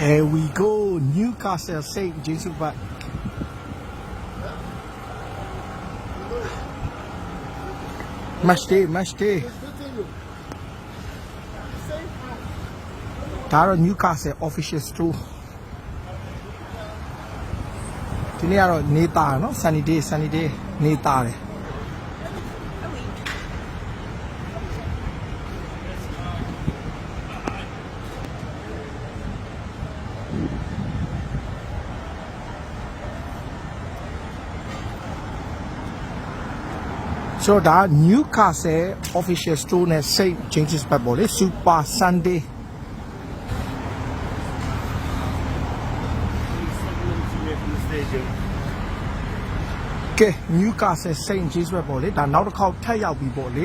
And we go, Newcastle St. James back. Match day, match day. Tara Newcastle officials too. Today are Neta, no? Sunny day, sunny day. Neta. ဆိုတော့ဒါ Newcastle official store နဲ့ St James's Park ပေါ့လေ Super Sunday stadium. ကဲ Newcastle St James's Park ပေါ့လေဒါနောက်တစ်ခေါက်ထပ်ရောက်ပြီပေါ့လေ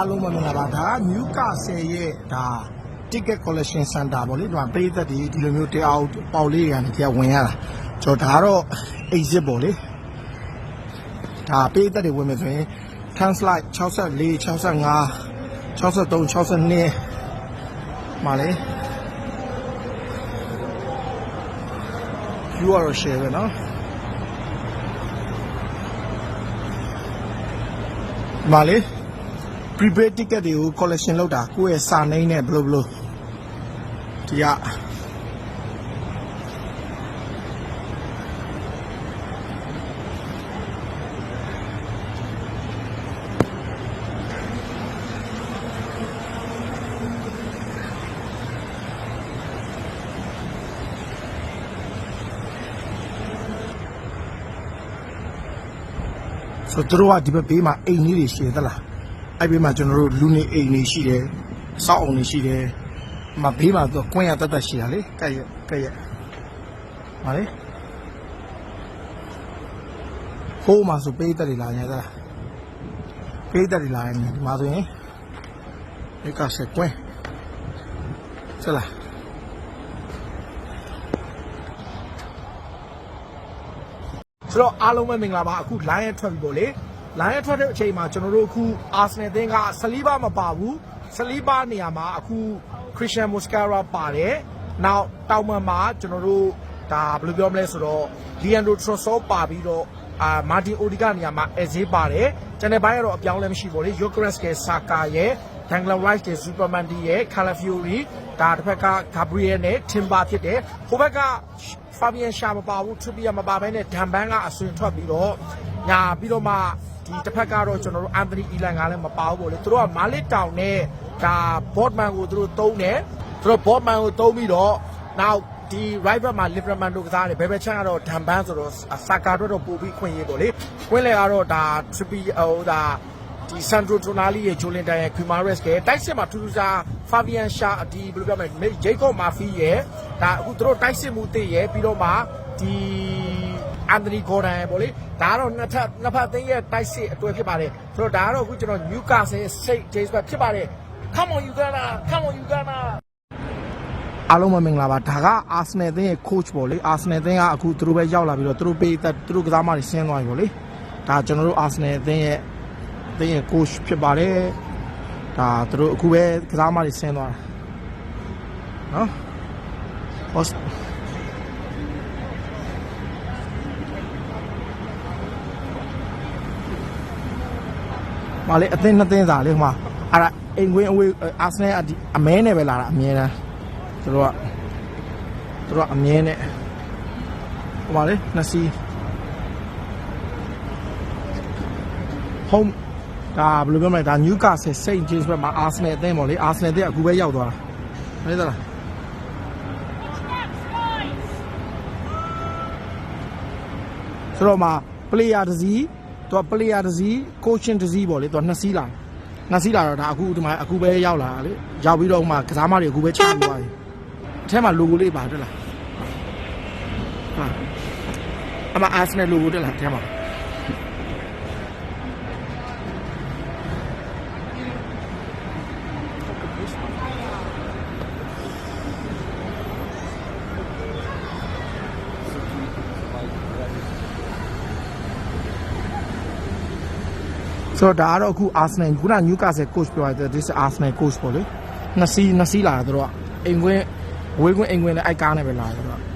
အားလုံးပဲမင်္ဂလာပါဒါက Newcastle ရဲ့ဒါ ticket collection center ပေါ့လေဒီမှာပရိသတ်တွေဒီလိုမျိုးတရားပေါက်လေးတွေကနေတရားဝင်ရတာကျွန်တော်ဒါကတော့ exit ပေါ့လေဒါပရိသတ်တွေဝင်မယ်ဆိုရင် translate 64 65 63 62မှာလေ you are a share ပဲเนาะမှာလေ prepaid ticket တွေကို collection လုပ်တာကိုယ့်ရဲ့စာနှိမ့်နဲ့ဘယ်လိုဘယ်လိုဒီကဆိုတော့သူတို့ကဒီဘက်ဘေးမှာအိမ်လေးတွေရှိသလား အဲ့ဘေးမှာကျွန်တော်တို့လူနေအိမ်တွေရှိတယ်အဆောက်အုံတွေရှိတယ်မဘေးမှာတော့ကွင်းရတတ်တတ်ရှိတာလေကဲ့ရကဲ့ရဟာလေဟိုးမှာဆိုပေးတက်တွေလာနေသလားပေးတက်တွေလာနေဒီမှာဆိုရင်ဒီကဆက်ကွင်းဆက်လားဆိုတော့အားလုံးပဲမင်္ဂလာပါအခု line ရထွက်ပြီပေါ့လေ line ရထွက်တဲ့အချိန်မှာကျွန်တော်တို့အခု Arsenal အသင်းကဆလီဘာမပါဘူးဆလီဘာနေရာမှာအခု Christian Mosquera ပါတယ်နောက်တောင်မှန်မှာကျွန်တော်တို့ဒါဘယ်လိုပြောမလဲဆိုတော့ Leandro Trossard ပါပြီးတော့အာ Martin Odegaard နေရာမှာ Eze ပါတယ်ကျန်တဲ့ဘိုင်းကတော့အပြောင်းလဲမရှိဘူးလေ Gyökeres က Saka ရဲ့ Declan Rice ရဲ့ Superman ရဲ့ Calafiori ဒါတစ်ဖက်က Gabriel နဲ့ Timber ဖြစ်တယ်ဟိုဘက်က Fabian ရှာမပါဘူး Trippier မပါဘဲနဲ့ Damban ကအဆွင်ထွက်ပြီးတော့ညာပြီးတော့မှ ဒီတစ်ဖက်ကတော့ကျွန်တော်တို့ Anthony Elan ကလည်းမပါဘူးပေါ့လေသူတို့က Malik Town နဲ့ဒါ Botman ကိုသူတို့တုံးတယ်သူတို့ Botman ကိုတုံးပြီးတော့နောက်ဒီ right back မှာ Liverman တို့ကစားတယ်ဘယ်ဘက်ချန်ကတော့ Damban ဆိုတော့ Saka တို့တော့ပို့ပြီးခွင့်ရေးပေါ့လေခွင့်လေကတော့ဒါ Trippier ဟိုဒါဒီဆန်ဒရိုတိုနာလီရဲ့ဂျိုလင်တန်ရဲ့ခွီမာရက်စ်ကတိုက်စစ်မှာထူးထူးခြားဖာဗီယန်ရှာဒီဘယ်လိုပြောမလဲဂျေကော့မာဖီရဲ့ဒါအခုသူတို့တိုက်စစ်မှုတည်ရဲ့ပြီးတော့မှဒီ အန်တိုနီဂေါ်ဒန်ရဲ့ပေါ့လေဒါကတော့နှစ်ထပ်နှစ်ဖက်သိန်းရဲ့တိုက်စစ်အတွဲဖြစ်ပါတယ်ဆိုတော့ဒါကတော့အခုကျွန်တော်နျူကာဆယ်စိတ်ဂျေးစ်ဘက်ဖြစ်ပါတယ် Come on Uganda Come on Uganda အားလုံးပဲမင်္ဂလာပါဒါကအာဆနယ်အသင်းရဲ့ coach ပေါ့လေအာဆနယ်အသင်းကအခုသူတို့ပဲရောက်လာပြီးတော့သူတို့ပေးသက်သူတို့ကစားမတွေဆင်းသွားပြီပေါ့လေဒါကျွန်တော်တို့အာဆနယ်အသင်းရဲ့အသင်းရဲ့ coach ဖြစ်ပါတယ်ဒါသူတို့အခုပဲကစားမတွေဆင်းသွားတာနော် ဟောမလေးအသင်းနှစ်သင်းစာလေးဟိုမှာအဲ့ဒါအိမ်ကွင်းအဝေးအာဆနယ်အမဲနဲ့ပဲလာတာအမြဲတမ်းသူတို့ကသူတို့ကအမြဲနဲ့ဟိုပါလေနှစ်စီး home ဒါဘယ်လိုပြောမလဲဒါ Newcastle St James ဘက်မှာ Arsenal အသင်းပေါ့လေ Arsenal တဲ့အခုပဲရောက်သွားတာမဟုတ်သလားဆိုတော့မှာ player တစ်စီး သူက player တစ်စီး coaching တစ်စီးပေါ့လေသူကနှစ်စီးလာနှစ်စီးလာတော့ဒါအခုဒီမှာအခုပဲရောက်လာတာလေရောက်ပြီးတော့ဟိုမှာကစားမတွေအခုပဲချပြီးသွားပြီအထက်မှာ logo လေးပါတက်လားဟာအမ Arsenal logo တက်လားအထက်မှာ ဆိုတော့ဒါကတော့အခု Arsenal ခုန Newcastle coach ပြောရတယ် this is Arsenal coach ပေါ့လေနှစ်စီးနှစ်စီးလာတာတို့ကအိမ်ကွင်းဝေးကွင်းအိမ်ကွင်းနဲ့အိုက်ကားနဲ့ပဲလာတယ်တို့က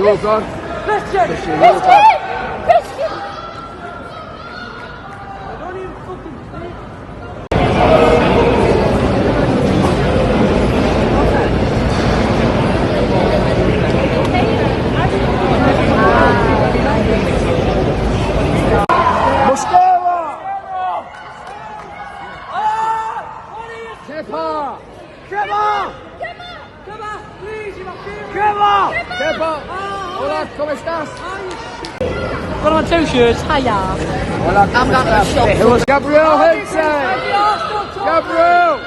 Yozan. Let's go. Let's go. Good. Hiya. I'm not going to shop. It was Gabrielle Henson. Gabrielle.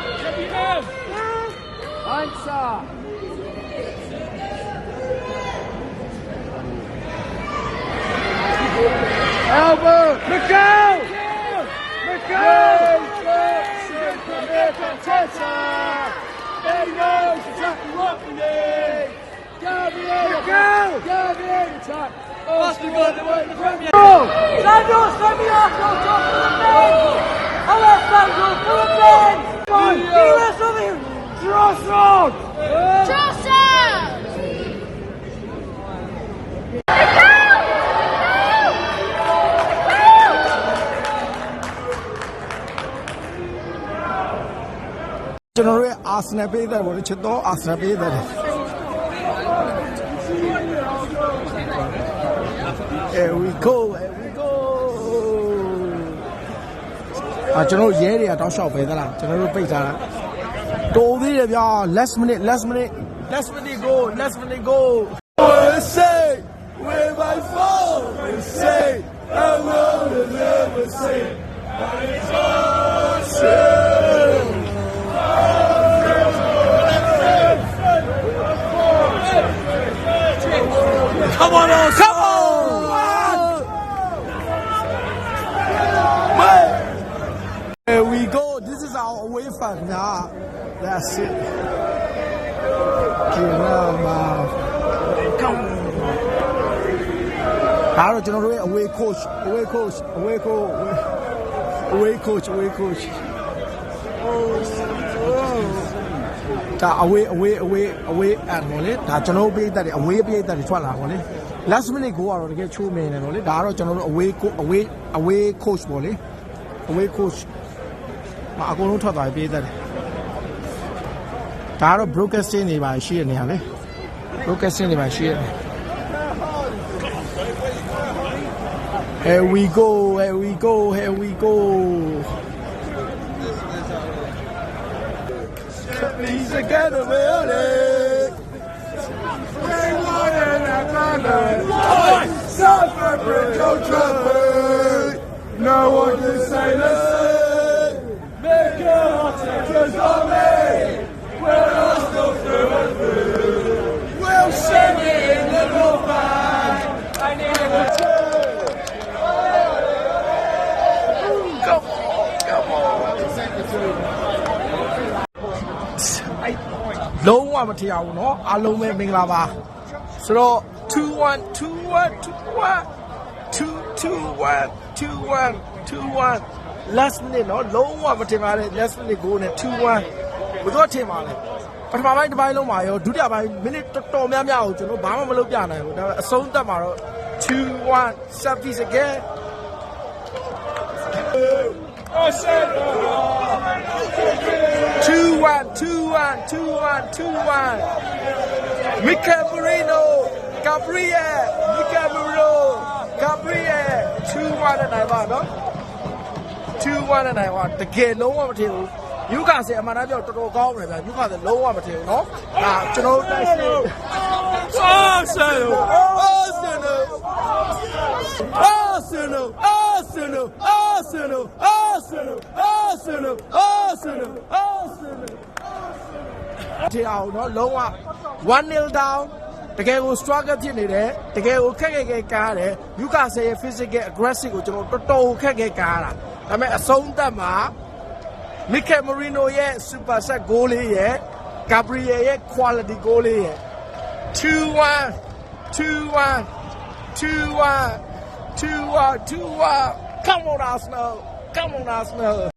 Henson. Elbow! McGill! McGill! Contessa! There goes Jack Rodney! Gabriel! McGill! Gabriel! General आसने पे इधर बोले छो आसने पे इधर Here we go here we go အာကျွန်တော်တို့ရဲတွေကတောက်လျှောက်ပဲသလားကျွန်တော်တို့ပိတ်ထားတာတိုးသေးတယ်ဗျာ last minute last minute last minute go last minute go we say we my phone we say I will never say but it's awesome Come on, on, come on! we go. This is our away fan now. That's it. Get out, man. Come on. ဒါတော့ကျွန်တော်တို့ရဲ့ away coach away coach away coach away coach away coach ဒါ away away away away အဲ့ပေါ့လေဒါကျွန်တော်တို့ပြည်သက်တွေ away ပြည်သက်တွေထွက်လာပေါ့လေ last minute goal ကတော့တကယ်ချိုးမင်းတယ်ပေါ့လေဒါကတော့ကျွန်တော်တို့ away co- away away coach ပေါ့လေ away coach မအကုန်လုံးထွက်သွားပြီပြည်သက်တယ်ဒါကတော့ broadcasting တွေပါရှိရနေရလေ broadcasting တွေပါရှိရတယ် Here we go, here we go, here we go. Please get a million. Suffer for no trouble. No one can say the same. မထရဘူးเนาะအားလုံးပဲမင်္ဂလာပါဆိုတော့21 21 21 221 221 2-1 2-1 last minute နော်လုံးဝမထင်ပါနဲ့ last minute goal နဲ့2-1ဘယ်တော့ထင်ပါလဲပထမပိုင်းတစ်ပိုင်းလုံးမှာရောဒုတိယပိုင်းမိနစ်တော်တော်များများကိုကျွန်တော်ဘာမှမလုပ်ပြနိုင်ဘူးဒါပေမဲ့အဆုံးသတ်မှာတော့2-1 set piece again 2-1 2-1 2-1 2-1 Mikel Merino Gabriel Mikel Merino Gabriel 2-1နဲ့နိုင်ပါနော်2-1နဲ့နိုင်ပါတကယ်လုံးဝမထင်ဘူးယူကာစင်အမှန်တမ်းပြောတော်တော်ကောင်းတယ်ဗျယူကာစင်လုံးဝမထင်ဘူးနော်ဒါကျွန်တော်တို့တိုက်စစ် Arsenal Arsenal Arsenal Arsenal Arsenal Arsenal Arsenal Arsenal Arsenal ထင်အောင်နော်လုံးဝ1-0 down တကယ်ကို struggle ဖြစ်နေတယ်တကယ်ကိုခက်ခဲခဲကားတယ်ယူကာဆေရဲ့ physical aggressive ကိုကျွန်တော်တော်တော်ခက်ခဲကားတာဒါပေမဲ့အဆုံးသတ်မှာမီကယ်မရီနိုရဲ့ super set goal လေးရဲ့ဂါဘရီယယ်ရဲ့ quality goal လေးရဲ့2-1 2-1 2-1 2-1 2-1 come on Arsenal come on Arsenal